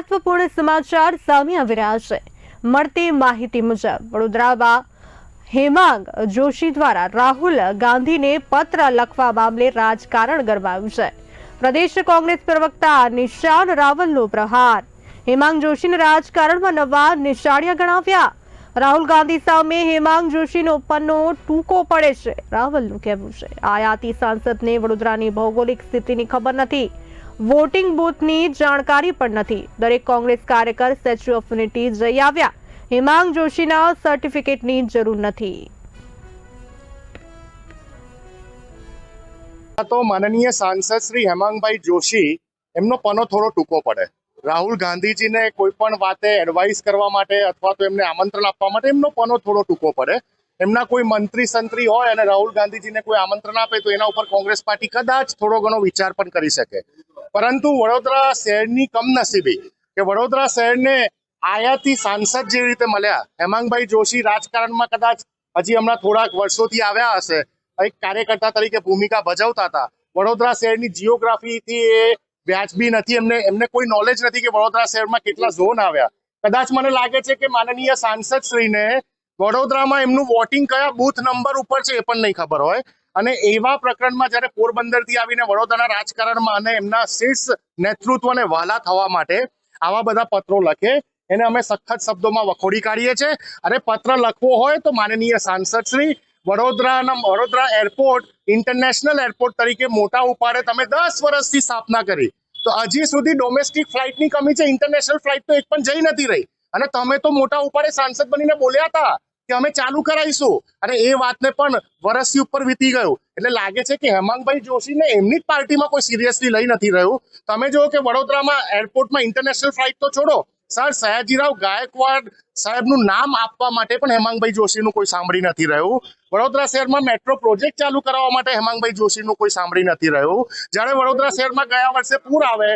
મહત્વપૂર્ણ સમાચાર સામે આવી રહ્યા છે. મળતી માહિતી મુજબ, વડોદરામાં હેમાંગ જોશી દ્વારા રાહુલ ગાંધીને પત્ર લખવા મામલે રાજકારણ ગરમાયું છે. પ્રદેશ કોંગ્રેસ પ્રવક્તા નિશાન રાવલનો પ્રહાર. હેમાંગ જોશીને રાજકારણમાં નવા નિશાળિયા ગણાવ્યા. રાહુલ ગાંધી સામે હેમાંગ જોશીનો પન્નો ટૂંકો પડે છે. રાવલનું કહેવું છે, આયાતી સાંસદને વડોદરાની ભૌગોલિક સ્થિતિની ખબર નથી. વોટિંગ બૂથની જાણકારી પણ નથી. દરેક કોંગ્રેસ કાર્યકર સ્ટેચ્યુ ઓફ યુનિટી જઈ આવ્યા. હિમાંગ જોશીના સર્ટિફિકેટની જરૂર નથી. તો માનનીય સાંસદ શ્રી હેમાંગભાઈ જોશી, એમનો પનો થોડો ટૂંકો પડે. રાહુલ ગાંધીજીને કોઈ પણ વાતે એડવાઇસ કરવા માટે અથવા તો એમને આમંત્રણ આપવા માટે એમનો પનો થોડો ટૂંકો પડે. એમના કોઈ મંત્રી સંત્રી હોય અને રાહુલ ગાંધીજીને કોઈ આમંત્રણ આપે તો એના ઉપર કોંગ્રેસ પાર્ટી કદાચ થોડો ઘણો વિચાર પણ કરી શકે. પરંતુ વડોદરા શહેરની કમનસીબી કે વડોદરા શહેરને આયાતી સાંસદ જેવી રીતે મળ્યા. હેમાંગભાઈ જોશી રાજકારણમાં કદાચ હજી હમણાં થોડાક વર્ષોથી આવ્યા હશે. એક કાર્યકર્તા તરીકે ભૂમિકા ભજવતા હતા. વડોદરા શહેરની જીઓગ્રાફીથી એ વ્યાજબી નથી. એમને એમને કોઈ નોલેજ નથી કે વડોદરા શહેરમાં કેટલા ઝોન આવ્યા. કદાચ મને લાગે છે કે માનનીય સાંસદ શ્રીને વડોદરામાં એમનું વોટિંગ કયા બૂથ નંબર ઉપર છે એ પણ નહીં ખબર હોય. અને એવા પ્રકરણમાં જ્યારે પોરબંદરથી આવીને વડોદરાના રાજકારણમાં અને એમના શીર્ષ નેતૃત્વને વહાલા થવા માટે આવા બધા પત્રો લખે, એને અમે સખત શબ્દોમાં વખોડી કાઢીએ છીએ. અને પત્ર લખવો હોય તો માનનીય સાંસદ શ્રી વડોદરાના, વડોદરા એરપોર્ટ, ઇન્ટરનેશનલ એરપોર્ટ તરીકે મોટા ઉપાડે તમે દસ વર્ષથી સ્થાપના કરી. તો હજી સુધી ડોમેસ્ટિક ફ્લાઇટની કમી છે, ઇન્ટરનેશનલ ફ્લાઇટ તો એક પણ જઈ નથી રહી. અને તમે તો મોટા ઉપાડે સાંસદ બનીને બોલ્યા હતા. કે અમે ચાલુ કરાવીશું અને એ વાતને પણ વર્ષથી ઉપર વીતી ગયું. એટલે લાગે છે કે હેમાંગભાઈ જોશીને એમની જ પાર્ટીમાં કોઈ સિરિયસલી લઈ નથી રહ્યું. તમે જુઓ કે વડોદરામાં એરપોર્ટમાં ઇન્ટરનેશનલ ફ્લાઇટ તો છોડો. સર, સયાજીરાવ ગાયકવાડ સાહેબનું નામ આપવા માટે પણ હેમાંગભાઈ જોશીનું કોઈ સાંભળી નથી રહ્યું. વડોદરા શહેરમાં મેટ્રો પ્રોજેક્ટ ચાલુ કરાવવા માટે હેમાંગભાઈ જોશીનું કોઈ સાંભળી નથી રહ્યું. જ્યારે વડોદરા શહેરમાં ગયા વર્ષે પૂર આવે